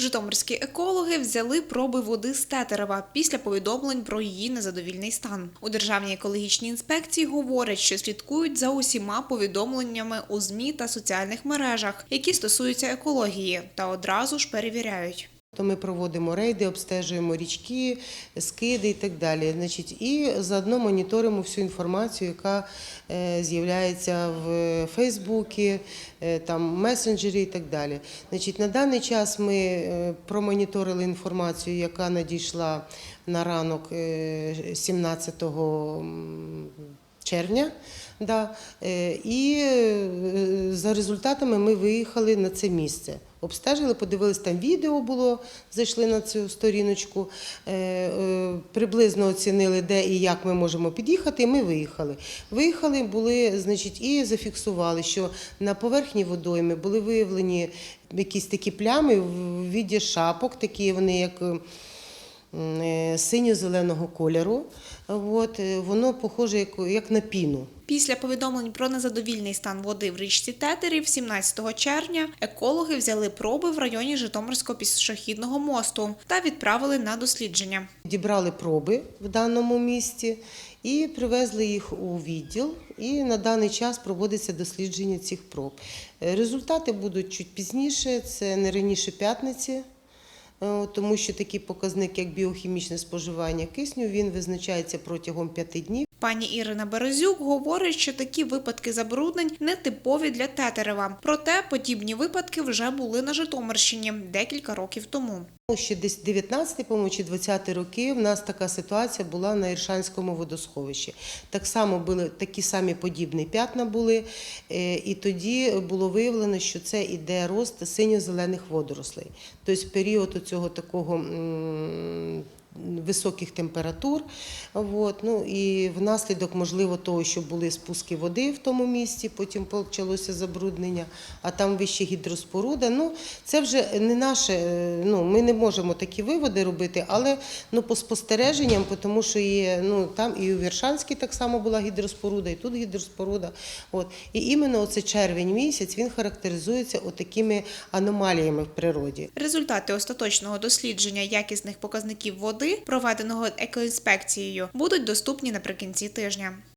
Житомирські екологи взяли проби води з Тетерева після повідомлень про її незадовільний стан. У Державній екологічній інспекції говорять, що слідкують за усіма повідомленнями у ЗМІ та соціальних мережах, які стосуються екології, та одразу ж перевіряють. То ми проводимо рейди, обстежуємо річки, скиди і так далі. Значить, і заодно моніторимо всю інформацію, яка е, з'являється в Фейсбуці, е, там месенджері і так далі. Значить, на даний час ми е, промоніторили інформацію, яка надійшла на ранок е, 17 червня. Да. І за результатами ми виїхали на це місце. Обстежили, подивились, там відео було, зайшли на цю сторіночку, е, е, приблизно оцінили, де і як ми можемо під'їхати, ми виїхали. Виїхали, були, значить, і зафіксували, що на поверхні водойми були виявлені якісь такі плями в віді шапок, такі вони як. Е, Синьо-зеленого кольору, От, е, воно похоже як, як на піну. Після повідомлень про незадовільний стан води в річці Тетерів 17 червня екологи взяли проби в районі Житомирського пішохідного мосту та відправили на дослідження. Дібрали проби в даному місті і привезли їх у відділ. І на даний час проводиться дослідження цих проб. Е, Результати будуть чуть пізніше, це не раніше п'ятниці. Е, Тому що такий показник, як біохімічне споживання кисню, він визначається протягом п'яти днів. Пані Ірина Березюк говорить, що такі випадки забруднень не типові для Тетерева. Проте подібні випадки вже були на Житомирщині декілька років тому. Ну, Ще десь 19 по-моєму, чи 20 роки в нас така ситуація була на Іршанському водосховищі. Так само були такі самі подібні п'ятна були, е, і тоді було виявлено, що це іде рост синьо-зелених водорослей. Тобто період цього такого. Високих температур, от, ну і внаслідок, можливо, того, що були спуски води в тому місці, потім почалося забруднення, а там вище гідроспоруда. Ну, це вже не наше, е, ну, ми не можемо такі виводи робити, але ну, по спостереженням, тому що є, ну, там і у Віршанській так само була гідроспоруда, і тут гідроспоруда. От. І іменно оце червень місяць він характеризується отакими аномаліями в природі. Результати остаточного дослідження якісних показників води, проведеного екоінспекцією, будуть доступні наприкінці тижня.